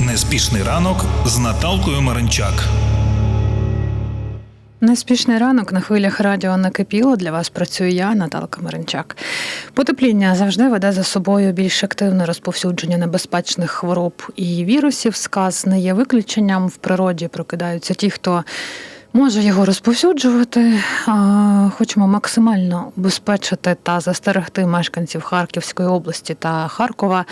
Неспішний ранок з Наталкою Маринчак. Неспішний ранок на хвилях радіо накипіло. Для вас працюю я, Наталка Маринчак. Потепління завжди веде за собою більш активне розповсюдження небезпечних хвороб і вірусів. Сказ не є виключенням. В природі прокидаються ті, хто може його розповсюджувати. Хочемо максимально убезпечити та застерегти мешканців Харківської області та Харкова.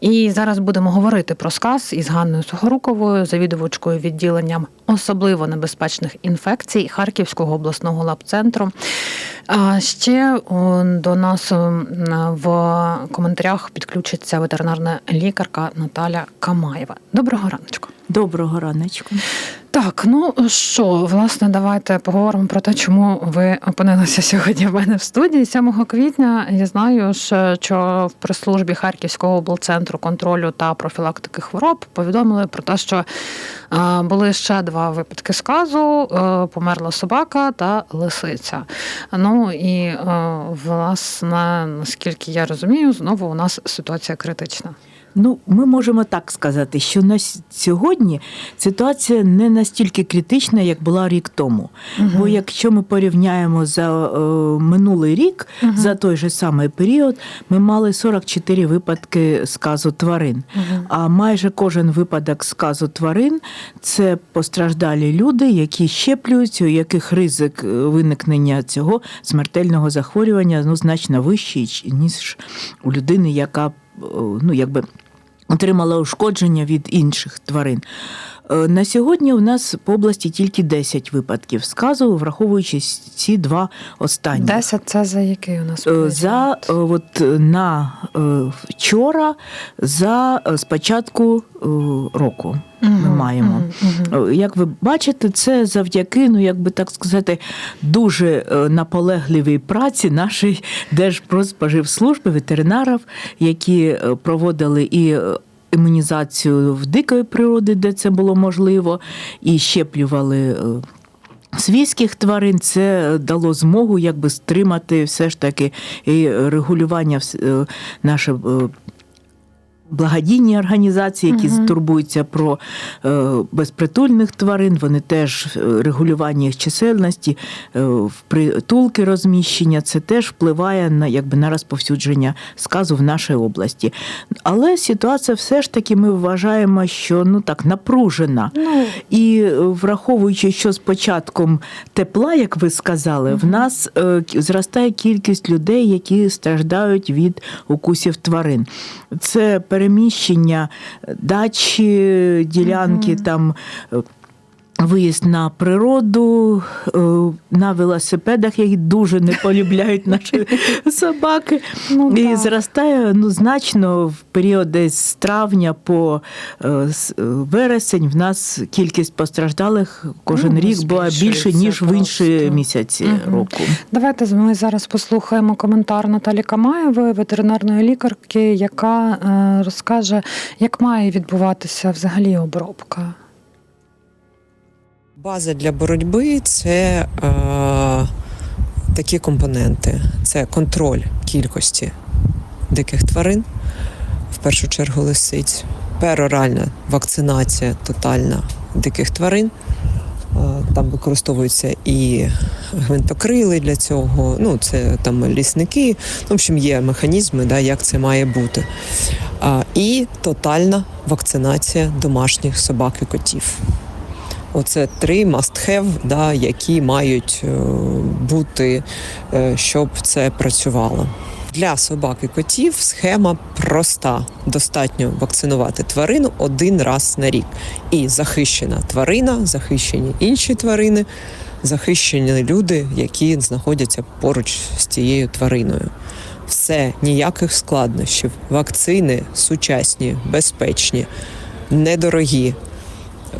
І зараз будемо говорити про сказ із Ганною Сухоруковою, завідувачкою відділенням особливо небезпечних інфекцій Харківського обласного лабцентру. А ще до нас в коментарях підключиться ветеринарна лікарка Наталя Камаєва. Доброго раночку. Доброго раночку. Так, ну що, власне, давайте поговоримо про те, чому ви опинилися сьогодні в мене в студії. 7 квітня я знаю, що- в прес-службі Харківського облцентру контролю та профілактики хвороб повідомили про те, що е, були ще два випадки сказу: е, померла собака та лисиця. Ну і е, власне, наскільки я розумію, знову у нас ситуація критична. Ну, ми можемо так сказати, що на сьогодні ситуація не настільки критична, як була рік тому. Бо якщо ми порівняємо за е, минулий рік, Мгм. за той же самий період, ми мали 44 випадки сказу тварин. А майже кожен випадок сказу тварин це постраждалі люди, які щеплюються, у яких ризик е, виникнення цього смертельного захворювання ну, значно вищий, ніж у людини, яка е, ну, якби отримала ушкодження від інших тварин. Е, На сьогодні у нас по області тільки 10 випадків сказу, враховуючи ці два останні. 10 це за який у нас Е? За е, от на вчора, за спочатку року ми маємо. Як ви бачите, це завдяки, ну як би так сказати, дуже наполегливій праці нашої Держпродспоживслужби, ветеринарів, які проводили і. Е, Імунізацію в дикої природи, де це було можливо, і щеплювали е, свійських тварин. Це дало змогу якби стримати все ж таки і регулювання е, наше. Благодійні організації, які Мгм. турбуються про е, безпритульних тварин, вони теж е, регулювання їх чисельності, е, в притулки розміщення, це теж впливає на якби на розповсюдження сказу в нашій області. Але ситуація все ж таки ми вважаємо, що ну так напружена. Ну, І враховуючи, що з початком тепла, як ви сказали, в нас е, зростає кількість людей, які страждають від укусів тварин. Це переміщення дачі, ділянки Мгм. там. Виїзд на природу е, на велосипедах, які дуже не полюбляють наші собаки. Ну, і так. зростає ну, значно в період з травня по е, е, вересень. В нас кількість постраждалих кожен Ну, рік була більше, ніж в інші місяці Мгм. року. Давайте ми зараз послухаємо коментар Наталі Камаєвої, ветеринарної лікарки, яка розкаже, як має відбуватися взагалі обробка. База для боротьби це е, такі компоненти: це контроль кількості диких тварин, в першу чергу лисиць, пероральна вакцинація тотальна диких тварин. Е, Там використовуються і гвинтокрили для цього, ну це там лісники. Ну, в общем, є механізми, да, як це має бути. А, і тотальна вакцинація домашніх собак і котів. Оце три must-have, да, які мають е, бути, е, щоб це працювало. Для собак і котів схема проста. Достатньо вакцинувати тварину один раз на рік. І захищена тварина, захищені інші тварини, захищені люди, які знаходяться поруч з цією твариною. Все, ніяких складнощів. Вакцини сучасні, безпечні, недорогі.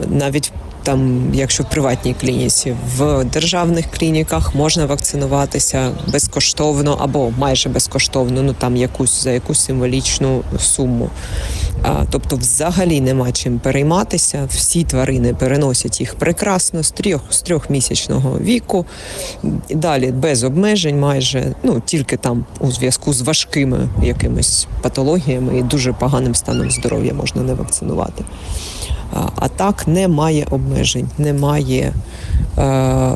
Навіть там, якщо в приватній клініці, в державних клініках можна вакцинуватися безкоштовно або майже безкоштовно, ну там якусь за якусь символічну суму. А, тобто, взагалі нема чим перейматися. Всі тварини переносять їх прекрасно з трьох з трьохмісячного віку. Далі без обмежень, майже ну тільки там у зв'язку з важкими якимись патологіями і дуже поганим станом здоров'я можна не вакцинувати. А, так немає обмежень, немає. Е-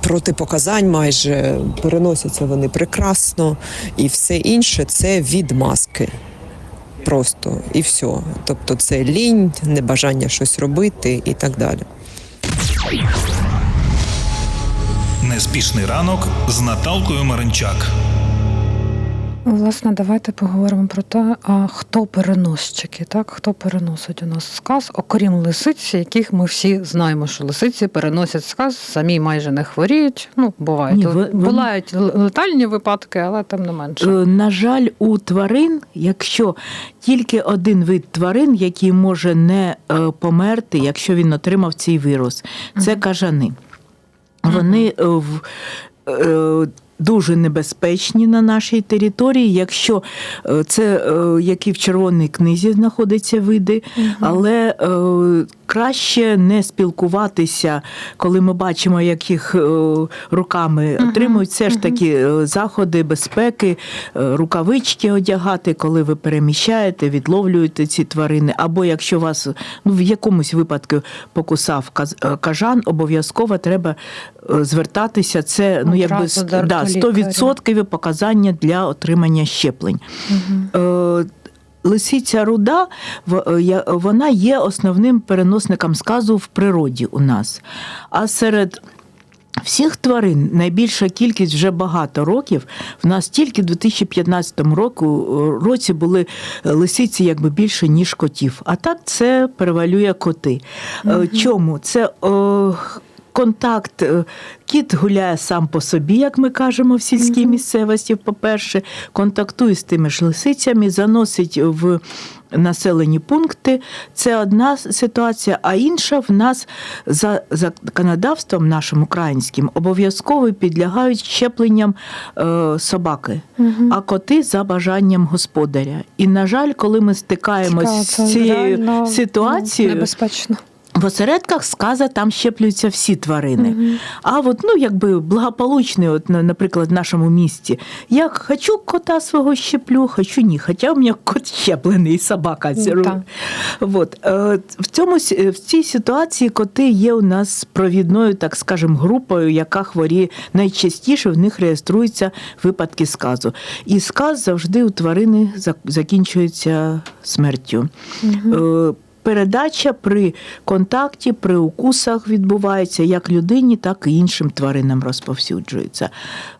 Протипоказань майже переносяться вони прекрасно, і все інше це відмазки. Просто і все. Тобто це лінь, небажання щось робити і так далі. Неспішний ранок з Наталкою Маринчак. Власне, давайте поговоримо про те, а хто переносчики, так? Хто переносить у нас сказ, окрім лисиць, яких ми всі знаємо, що лисиці переносять сказ, самі майже не хворіють. Ну, бувають. Ні, ви- Бувають летальні випадки, але тим не менше. Е, На жаль, у тварин, якщо тільки один вид тварин, який може не е, померти, якщо він отримав цей вірус, це кажани. Вони е, в. Е, Дуже небезпечні на нашій території, якщо е, це як які в червоній книзі знаходяться види, але е, краще не спілкуватися, коли ми бачимо, як їх е, руками отримують. Все ж таки е, заходи безпеки, е, рукавички одягати, коли ви переміщаєте, відловлюєте ці тварини. Або якщо вас ну, в якомусь випадку покусав кажан, обов'язково треба звертатися. Це ну якби да, 100% показання для отримання щеплень. Лисиця руда, е, вона є основним переносником сказу в природі у нас. А серед всіх тварин найбільша кількість вже багато років. В нас тільки в 2015 року, е, році були лисиці якби більше, ніж котів. А так це перевалює коти. Е, Чому? Це е, контакт. е, Кіт гуляє сам по собі, як ми кажемо в сільській місцевості, по-перше, контактує з тими ж лисицями, заносить в населені пункти. Це одна ситуація, а інша в нас за законодавством нашим українським обов'язково підлягають щепленням е, собаки, а коти за бажанням господаря. І, на жаль, коли ми стикаємось Цікаво, з цією реально, ситуацією. Небезпечно. В осередках сказа там щеплюються всі тварини. А от ну якби благополучний, от наприклад, в нашому місті. Я хочу кота свого щеплю, хочу ні. Хоча у мене кот щеплений, і собака. Ну, так. От. е, В, цьому, в цій ситуації коти є у нас провідною, так скажемо, групою, яка хворіє найчастіше, в них реєструються випадки сказу. І сказ завжди у тварини закінчується смертю. Е, Передача при контакті, при укусах відбувається як людині, так і іншим тваринам розповсюджується.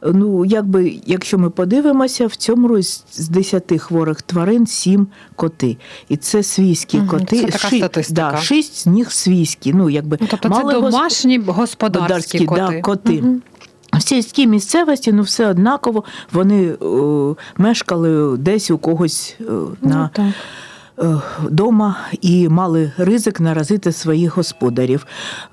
Ну, якби, якщо ми подивимося, в цьому з 10 хворих тварин 7 коти. І це свійські коти. це така Ши- статистика. Да, 6 з них свійські. Ну, якби, Ну, тобто мали це госп- домашні господарські коти. Да, коти. Мгм. В сільській місцевості ну все однаково вони е, мешкали десь у когось е, на Ну, так. Вдома і мали ризик наразити своїх господарів.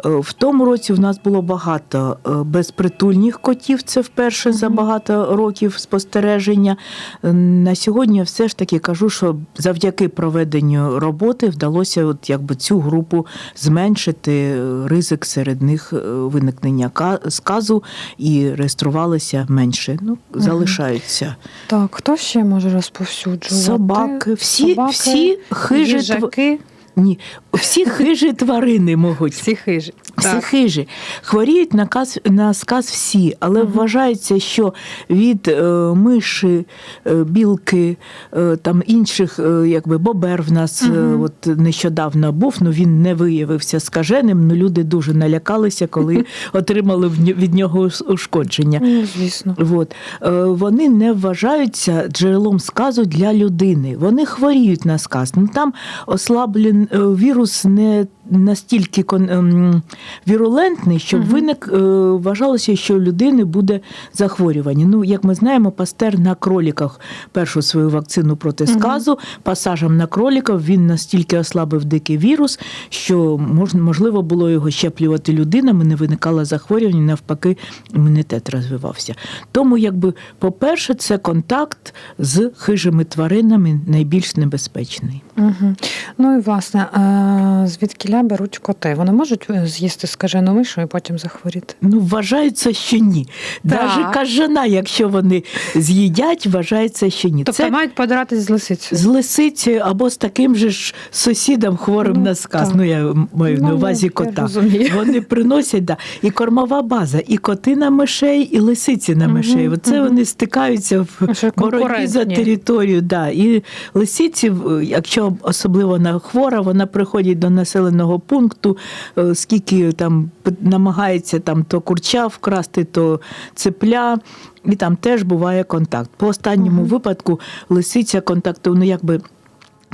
Е, В тому році в нас було багато е, безпритульних котів. Це вперше за багато років спостереження. Е, На сьогодні все ж таки кажу, що завдяки проведенню роботи вдалося от якби цю групу зменшити е, ризик серед них е, виникнення ка- сказу і реєструвалися менше. Ну, залишаються. Так, хто ще може розповсюджувати? Собаки, всі, Собаки, всі хижі тв- їжаки, Ні, всі хижі тварини можуть. всі хижі. Всі Так. хижі хворіють на каз, на сказ всі, але вважається, що від е, миші, е, білки, е, там інших, е, якби бобер в нас е, от нещодавно був, ну він не виявився скаженим. Ну люди дуже налякалися, коли отримали від нього ушкодження. Ну, звісно. От. Е, Вони не вважаються джерелом сказу для людини. Вони хворіють на сказ. Ну, там ослаблен е, вірус не настільки ем, вірулентний, щоб Мгм. виник е, вважалося, що у людини буде захворювання. Ну, як ми знаємо, Пастер на кроліках першу свою вакцину проти сказу, пасажем на кроліків він настільки ослабив дикий вірус, що можливо було його щеплювати людинам, і не виникало захворювання, навпаки, імунітет розвивався. Тому, якби, по-перше, це контакт з хижими тваринами найбільш небезпечний. Угу. Ну і власне, е, звідкіля беруть коти? Вони можуть е, з'їсти скажену мишу і потім захворіти? Ну, вважається, що ні. Навіть кажана, якщо вони з'їдять, вважається, що ні. Тобто це мають подратись з лисицею? з лисицею або з таким же ж сусідом хворим Ну, на сказ. так. Ну, я маю на Ну, увазі я кота. розумію. Вони приносять да, і кормова база, і коти на мишей, і лисиці на мишей. Оце мгм. вони стикаються в Що боротьбі за територію. Да. І лисиці, якщо особливо вона хвора, вона приходить до населеного пункту, е, скільки там намагається там то курча вкрасти, то цепля. І там теж буває контакт. По останньому Мгм. випадку лисиця контакту, ну якби.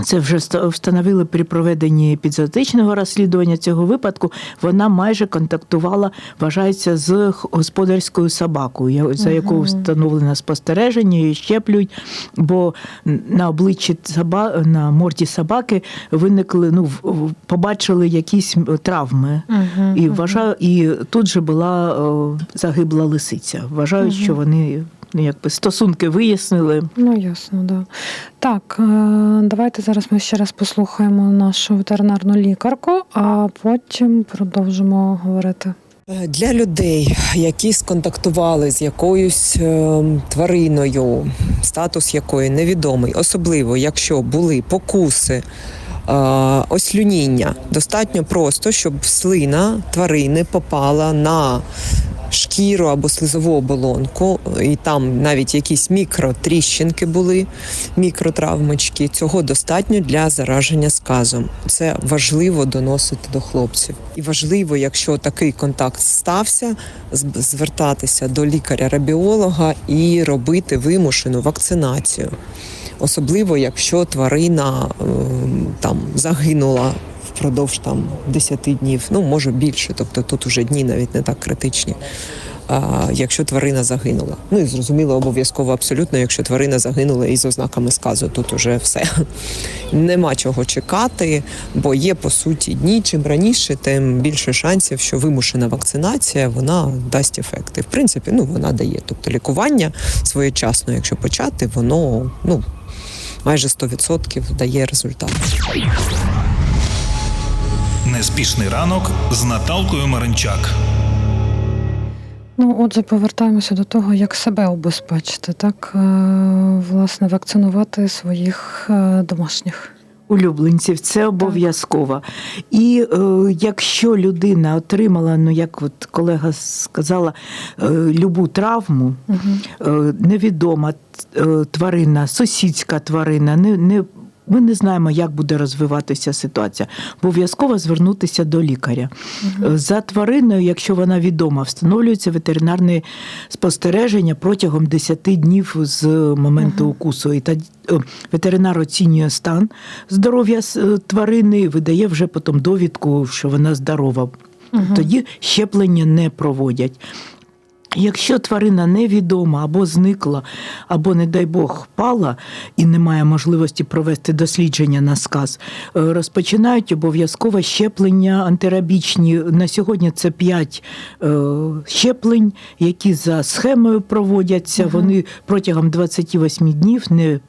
Це вже ста- встановили при проведенні епізодичного розслідування цього випадку. Вона майже контактувала, вважається, з господарською собакою, за Мгм. встановлено спостереження, її щеплюють. Бо на обличчі соба, на морді собаки виникли, ну побачили якісь травми. І вважаю, і тут же була загибла лисиця. Вважають, що вони якби стосунки вияснили. Ну, ясно, да. Так, е, давайте зараз ми ще раз послухаємо нашу ветеринарну лікарку, а потім продовжимо говорити. Е, Для людей, які сконтактували з якоюсь е, твариною, статус якої невідомий, особливо якщо були покуси, е, ослюніння, достатньо просто, щоб слина тварини попала на шкіру або слизову оболонку, і там навіть якісь мікротріщинки були, мікротравмочки. Цього достатньо для зараження сказом. Це важливо доносити до хлопців. І важливо, якщо такий контакт стався, звертатися до лікаря-рабіолога і робити вимушену вакцинацію. Особливо, якщо тварина ем, там загинула впродовж там 10 днів, ну може більше, тобто тут уже дні навіть не так критичні. А, якщо тварина загинула. Ну і зрозуміло, обов'язково абсолютно, якщо тварина загинула із ознаками сказу, тут уже все. Нема чого чекати, бо є по суті дні. Чим раніше, тим більше шансів, що вимушена вакцинація вона дасть ефекти. В принципі, ну вона дає. Тобто лікування своєчасно, якщо почати, воно ну майже 100% дає результат. Неспішний ранок з Наталкою Маринчак. Ну, отже, повертаємося до того, як себе убезпечити, так, е, власне, вакцинувати своїх е, домашніх. улюбленців, це обов'язково. І е, якщо людина отримала, ну як от колега сказала, е, любу травму, Угу. е, невідома е, тварина, сусідська тварина, не, не, ми не знаємо, як буде розвиватися ситуація. Обов'язково звернутися до лікаря. Е, За твариною, якщо вона відома, встановлюється ветеринарне спостереження протягом 10 днів з моменту Мгм. укусу. І тоді е, ветеринар оцінює стан здоров'я е, тварини, і видає вже потім довідку, що вона здорова. Угу. Тоді щеплення не проводять. Якщо тварина невідома або зникла, або, не дай Бог, пала і немає можливості провести дослідження на сказ, е, розпочинають обов'язково щеплення антирабічні. На сьогодні це 5 щеплень, які за схемою проводяться. Угу. Вони протягом 28 днів не.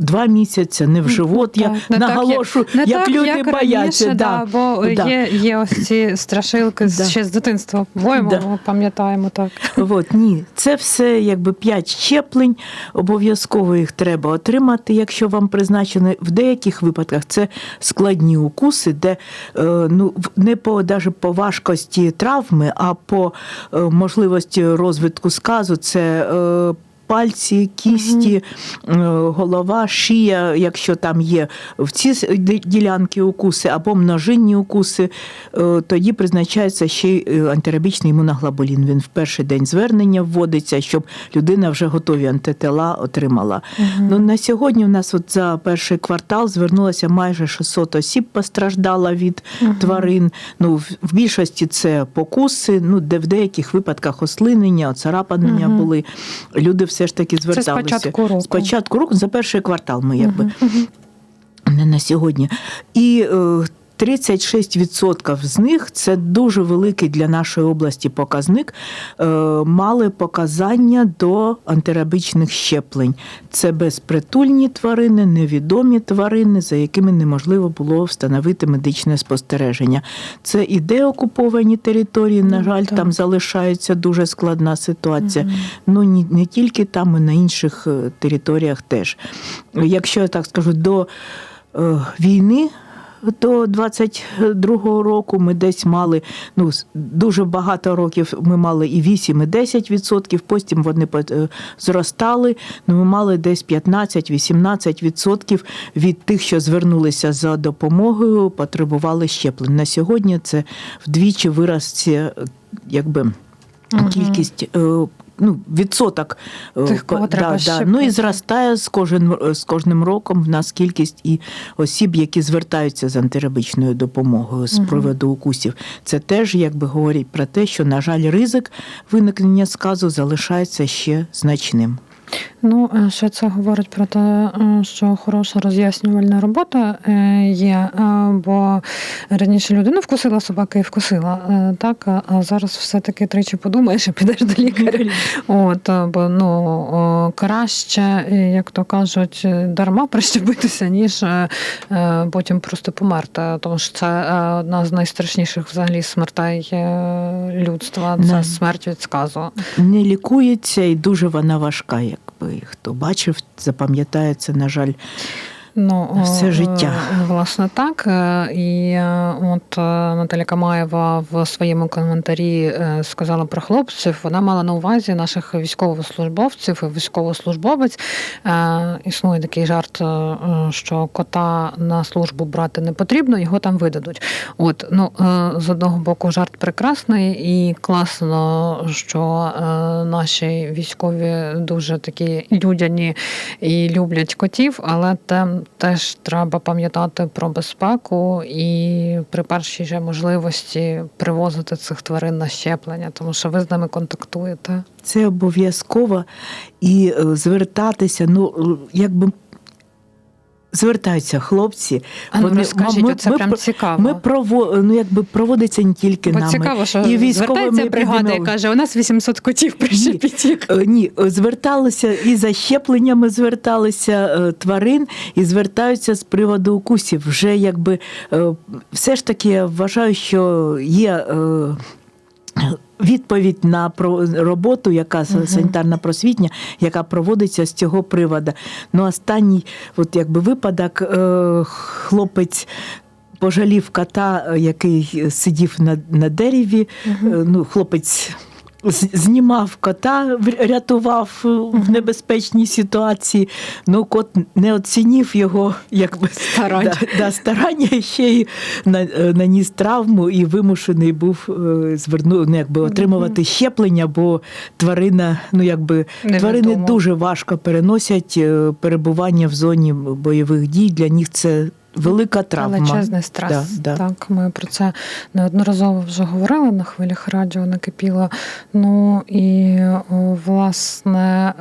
Два місяці, не в живот. Я Так, не так, наголошу, Не як так, люди як бояться. раніше, да, бо Да. Є, є ось ці страшилки Да. ще з дитинства. Моєму Да. пам'ятаємо так. От, ні, це все якби п'ять щеплень. Обов'язково їх треба отримати, якщо вам призначено. В деяких випадках це складні укуси, де е, ну, не по, даже по важкості травми, а по е, можливості розвитку сказу. Це е, пальці, кісті, е, голова, шия, якщо там є в ці ділянки укуси або множинні укуси, е, тоді призначається ще й е, антирабічний імуноглобулін. Він в перший день звернення вводиться, щоб людина вже готові антитела отримала. Ну, на сьогодні у нас от за перший квартал звернулося майже 600 осіб постраждало від тварин. Ну, в- більшості це покуси, ну, де в деяких випадках ослинення, оцарапання були. Люди все ж таки зверталися. початку року. З початку року, за перший квартал ми якби не на сьогодні. І е, 36% з них це дуже великий для нашої області показник. е, Мали показання до антирабічних щеплень. Це безпритульні тварини, невідомі тварини, за якими неможливо було встановити медичне спостереження. Це і деокуповані території, на жаль, так. там залишається дуже складна ситуація. Ну ні- не тільки там, і на інших е, територіях теж. Якщо я так скажу, до е, війни. До 22-го року ми десь мали ну дуже багато років. Ми мали і 8, і 10 відсотків. Потім вони е, зростали. Ну ми мали десь 15-18 відсотків від тих, що звернулися за допомогою, потребували щеплень. На сьогодні це вдвічі е, якби кількість. Е, Ну, відсоток е, Тих, кого да, треба да. Ну і зростає з кожним з кожним роком в нас кількість і осіб, які звертаються з антирабічною допомогою з приводу укусів. Це теж якби говорить про те, що на жаль, ризик виникнення сказу залишається ще значним. Ну, е, ще це говорить про те, е, що хороша роз'яснювальна робота е, є, бо раніше людина вкусила собака і вкусила, так, а- зараз все-таки тричі подумаєш і підеш до лікаря. От, бо ну, краще, як то кажуть, дарма прищепитися, ніж потім просто померти. Тому що це одна з найстрашніших взагалі смертей людства. Це смерть від сказу. Не лікується і дуже вона важка, якби хто бачив, запам'ятає це, на жаль. Ну, Все е, життя. е, Власне, так. Е, І от Наталя Камаєва в своєму коментарі сказала про хлопців. Вона мала на увазі наших військовослужбовців і військовослужбовець. Існує такий жарт, що кота на службу брати не потрібно, його там видадуть. От, ну, з одного боку, жарт прекрасний і класно, що наші військові дуже такі людяні і люблять котів, але там теж треба пам'ятати про безпеку і при першій же можливості привозити цих тварин на щеплення, тому що ви з ними контактуєте. Це обов'язково і е, звертатися, ну е, якби. Звертаються хлопці. А ну, Вони- розкажіть, ми- оце ми прям цікаво. Ми прово, ну якби проводиться не тільки Бо нами. цікаво, що і звертається бригада і каже, у нас 800 котів прищепіть їх. Е, Ні, е, зверталися і за щепленнями зверталися е, тварин, і звертаються з приводу укусів. Вже якби все ж таки я вважаю, що є. Відповідь на роботу, яка санітарна просвітня, яка проводиться з цього приводу. Ну, останній, от якби випадок, е, хлопець пожалів кота, е, який сидів на, на дереві. Е, Ну, хлопець знімав кота, рятував е, в небезпечній ситуації. Ну, кот не оцінив його якби Старань. Да, да, старання і ще й на- е, наніс травму і вимушений був е, зверну, ну, якби отримувати щеплення, бо тварина, ну якби тварини дуже важко переносять перебування в зоні бойових дій. Для них це велика травма. Величезний стрес. Да, да. Так, ми про це неодноразово вже говорили на хвилях радіо накипіло. Ну і власне.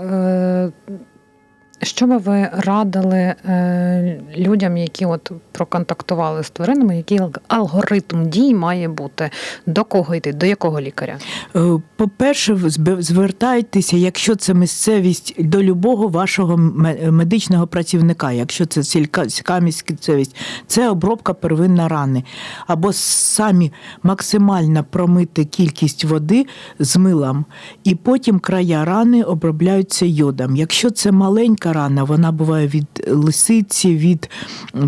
Що би ви радили е, людям, які от проконтактували з тваринами, який алгоритм дій має бути? До кого йти, до якого лікаря? Е, По-перше, звертайтеся, якщо це місцевість, до любого вашого медичного працівника, якщо це сільська місцевість, це обробка первинна рани. Або самі максимально промити кількість води з милом, і потім края рани обробляються йодом. Якщо це маленька велика рана. Вона буває від лисиці, від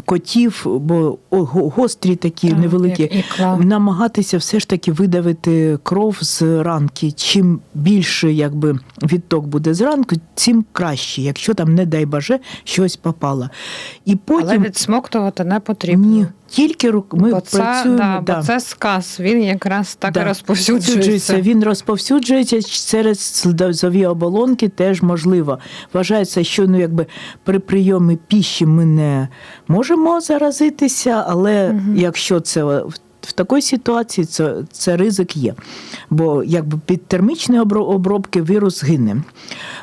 котів, бо гострі такі Так, невеликі. Намагатися все ж таки видавити кров з ранки. Чим більше якби, відток буде з ранку, тим краще, якщо там, не дай боже, щось попало. І потім Але відсмоктувати не потрібно. ні, тільки рук ми бо це, працюємо. да, да. бо це сказ, він якраз так Да. розповсюджується. Він розповсюджується через сльозові оболонки, теж можливо. Вважається, що ну, якби при прийомі піші ми не можемо заразитися, але якщо це в такій ситуації це, це ризик є. Бо якби під термічні обробки вірус гине.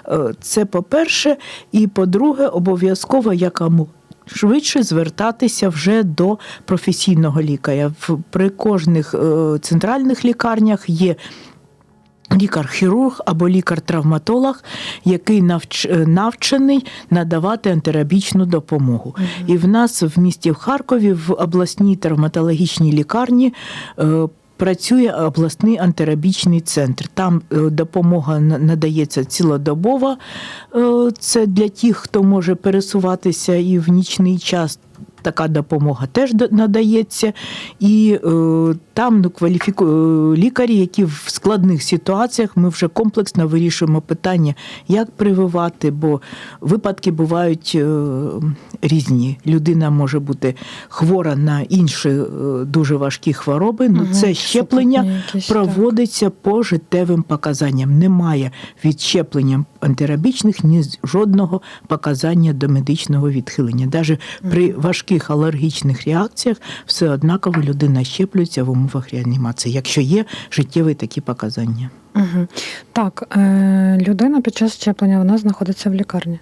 Е, Це по-перше. І по-друге, обов'язково якому швидше звертатися вже до професійного лікаря. При кожних е, центральних лікарнях є лікар-хірург або лікар-травматолог, який навч, е, навчений надавати антирабічну допомогу. І в нас в місті в Харкові в обласній травматологічній лікарні. Працює обласний антирабічний центр. Там е, допомога надається цілодобово. Е, Це для тих, хто може пересуватися і в нічний час. Така допомога теж надається, і е, там ну, кваліфіку... е, лікарі, які в складних ситуаціях ми вже комплексно вирішуємо питання, як прививати, бо випадки бувають е, різні. Людина може бути хвора на інші е, дуже важкі хвороби. Ну, Мгм, це щеплення якісь, так. проводиться по життєвим показанням. Немає від щеплення антирабічних ні жодного показання до медичного відхилення. Навіть при важких алергічних реакціях все однаково людина щеплюється в умовах реанімації, якщо є життєві такі показання. Угу. Так, е, людина під час щеплення вона знаходиться в лікарні.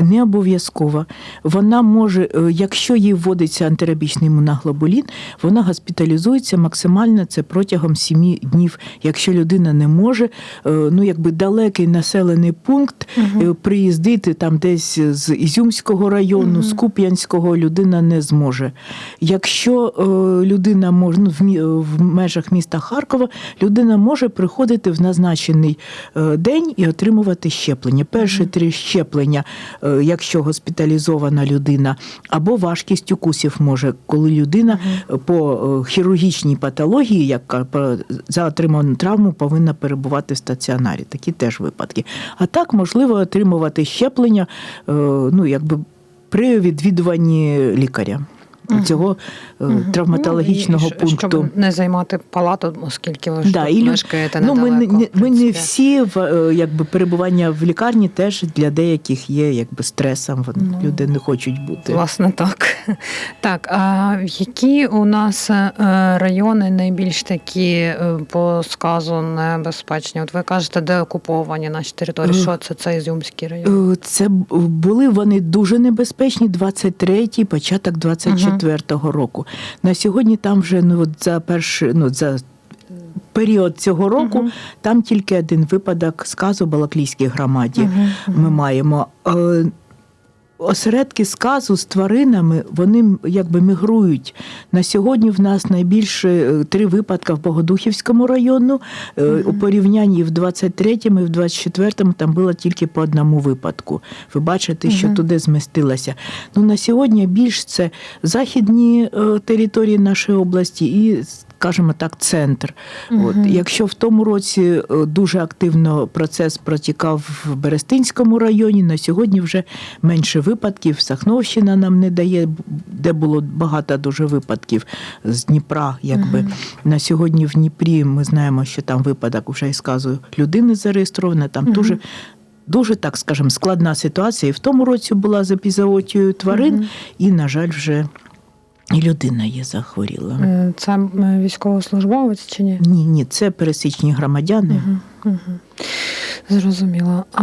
Не обов'язково. Вона може, е, якщо їй вводиться антирабічний імуноглобулін, вона госпіталізується максимально це протягом 7 днів. Якщо людина не може, е, ну якби далекий населений пункт, е, приїздити там десь з Ізюмського району, з Куп'янського людина не зможе. Якщо людина може ну, в, межах міста Харкова, людина може приходити в назначений день і отримувати щеплення. Перші три щеплення, якщо госпіталізована людина, або важкість укусів може, коли людина е, по е, хірургічній патології, по- за отриману травму повинна перебувати в стаціонарі. Такі теж випадки. А так можливо отримувати щеплення, е, ну якби при відвідуванні лікаря. Цього е, травматологічного Ну, і пункту. Щоб не займати палату, оскільки ви ж Да, і мешкаєте ну, ми, недалеко. не, в ми не всі в, е, якби, перебування в лікарні теж для деяких є якби, стресом. Вони, Ну, люди не хочуть бути. Власне, так. Так, а які у нас е, райони найбільш такі по сказу небезпечні? От ви кажете, де окуповані наші території? Що це? Це Ізюмський район? Це були вони дуже небезпечні 23-й, початок 24-го року. На сьогодні там вже ну, от за перший, ну, за період цього року Мгм. там тільки один випадок сказу Балаклійській громаді. Мгм. ми маємо. Осередки сказу з тваринами вони якби мігрують. На сьогодні в нас найбільше е, три випадки в Богодухівському району. Е, У порівнянні в 23-му і в 24-му там було тільки по одному випадку. Ви бачите, що Мгм. туди змістилося. Ну на сьогодні більш це західні е, території нашої області і. Скажімо так, центр. От якщо в тому році е, дуже активно процес протікав в Берестинському районі, на сьогодні вже менше випадків. Сахновщина нам не дає, де було багато дуже випадків з Дніпра. Якби Мгм. на сьогодні в Дніпрі ми знаємо, що там випадок вже і сказую людини зареєстрована. Там Мгм. дуже. Дуже так скажемо, складна ситуація. І в тому році була з епізоотією тварин, Мгм. і, на жаль, вже і людина є захворіла. Е, Це е, військовослужбовець чи ні? Ні, ні, це пересічні громадяни. Угу, мгм. Зрозуміло. А,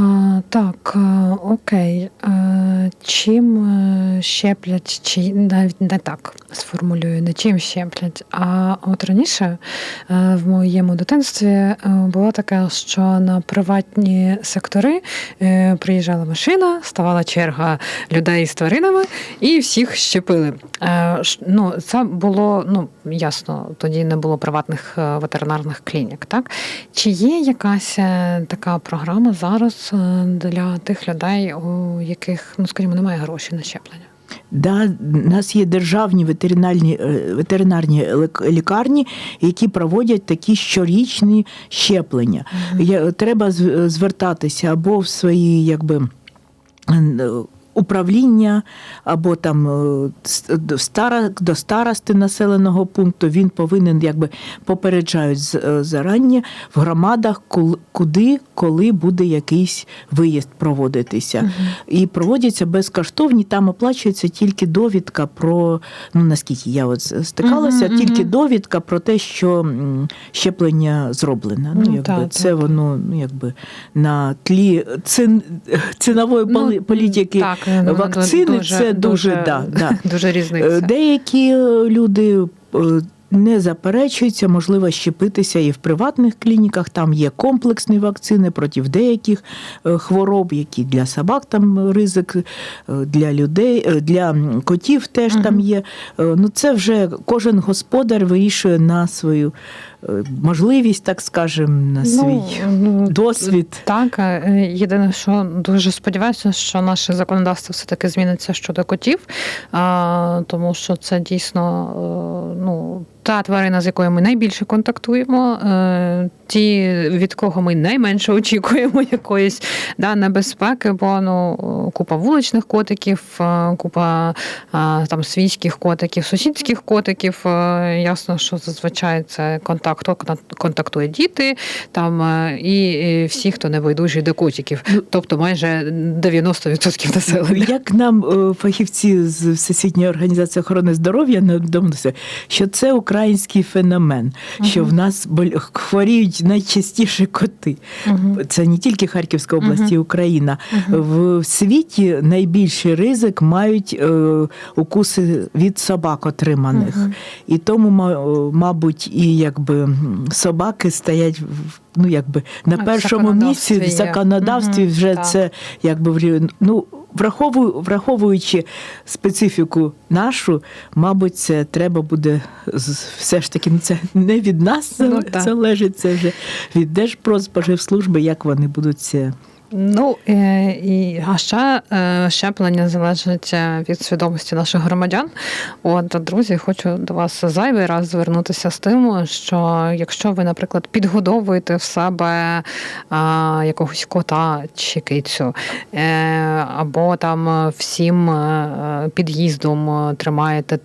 так, е, окей. Е, чим е, щеплять, чи навіть не так сформулюю, не чим щеплять. А от раніше в моєму дитинстві було таке, що на приватні сектори приїжджала машина, ставала черга людей з тваринами, і всіх щепили. Ну, це було ну ясно, тоді не було приватних ветеринарних клінік. Так чи є якась така програма? Програма зараз е, для тих людей, у яких, ну скажімо, немає грошей на щеплення. Да, у нас є державні ветеринарні, е, ветеринарні лікарні, які проводять такі щорічні щеплення. Я- Треба звертатися або в свої якби. Управління або там е, до старости населеного пункту він повинен якби попереджають е, зарані в громадах, куди, коли буде якийсь виїзд проводитися. І проводяться безкоштовні. Там оплачується тільки довідка про ну наскільки я от стикалася, Мгм, тільки мгм. довідка про те, що щеплення зроблено. Ну, Ну, якби так, це так. воно ну якби на тлі цин, цинової поли- політики. Ну, так, ну, вакцини це дуже, да, да. дуже Е, різниця. Деякі е, люди е, не заперечуються, можливо щепитися і в приватних клініках. Там є комплексні вакцини проти деяких е, хвороб, які для собак там ризик, е, для людей, е, для котів теж там є. Ну це вже кожен господар вирішує на свою можливість, так скажемо, на свій ну, досвід. Так, єдине, що дуже сподіваюся, що наше законодавство все таки зміниться щодо котів, тому що це дійсно ну. Та тварина, з якою ми найбільше контактуємо, е, ті, від кого ми найменше очікуємо якоїсь да, небезпеки, бо ну, купа вуличних котиків, е, купа там свійських котиків, сусідських котиків. е, Ясно, що зазвичай це контакт, хто контактує діти, там е, і, всі, хто не байдужий до котиків, тобто майже 90% населення. Як нам е, фахівці з Всесвітньої організації охорони здоров'я надумалися, що це український феномен, що в нас хворіють найчастіше коти. Це не тільки Харківська область і Україна. В світі найбільший ризик мають е, укуси від собак отриманих. І тому, ма- мабуть, і якби собаки стоять в- ну, якби на першому місці в законодавстві є. вже так. це якби ну, враховую, враховуючи специфіку нашу, мабуть, це треба буде все ж таки ну, це не від нас Ну, так. залежить, це вже від Держпродспоживслужби, як вони будуть це. Ну е, і а ще е, щеплення залежить е, від свідомості наших громадян. От, друзі, хочу до вас зайвий раз звернутися з тим, що якщо ви, наприклад, підгодовуєте в себе а, якогось кота чи кицю, або там всім під'їздом тримаєте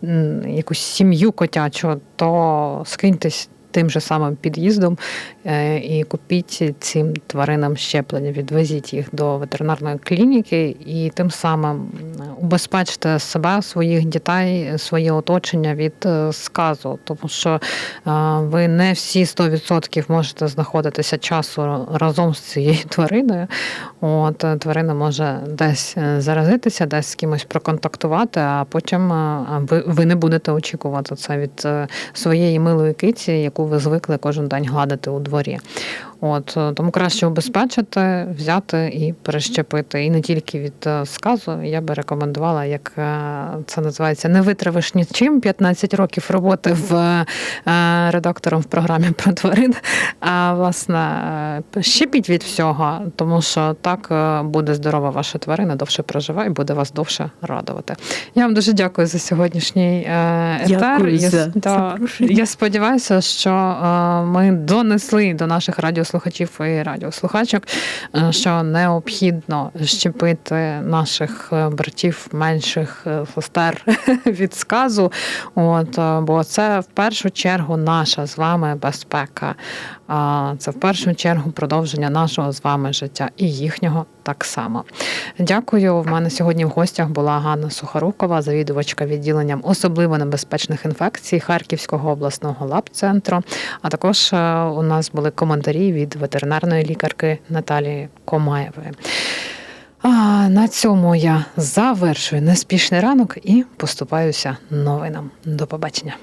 якусь сім'ю котячу, то скиньтесь. Тим же самим під'їздом е, і купіть цим тваринам щеплення, відвезіть їх до ветеринарної клініки і тим самим м, убезпечте себе, своїх дітей, своє оточення від е, сказу, тому що е, ви не всі 100% можете знаходитися часу разом з цією твариною. От е, тварина може десь е, заразитися, десь з кимось проконтактувати, а потім е, ви, не будете очікувати це від е, своєї милої киці, яку ви звикли кожен день гладити у дворі. От е, тому краще убезпечити, взяти і перещепити. І не тільки від е, сказу. Я би рекомендувала, як е, це називається, не витравиш нічим. 15 років роботи в редактором в програмі про тварин. А власне щепіть від всього, тому що так буде здорова ваша тварина, довше проживе і буде вас довше радувати. Я вам дуже дякую за сьогоднішній етер. Дякую Я, да, я сподіваюся, що ми донесли до наших радіослухачів і радіослухачок, е, що необхідно щепити наших е, братів, менших е, сестер від сказу. От, бо це в першу чергу наша з вами безпека. Це в першу чергу продовження нашого з вами життя і їхнього так само. Дякую. В мене сьогодні в гостях була Ганна Сухорукова, завідувачка відділенням особливо небезпечних інфекцій Харківського обласного лаб-центру. А також е, у нас були коментарі від ветеринарної лікарки Наталії Комаєвої. А, на цьому я завершую неспішний ранок і поступаюся новинам. До побачення.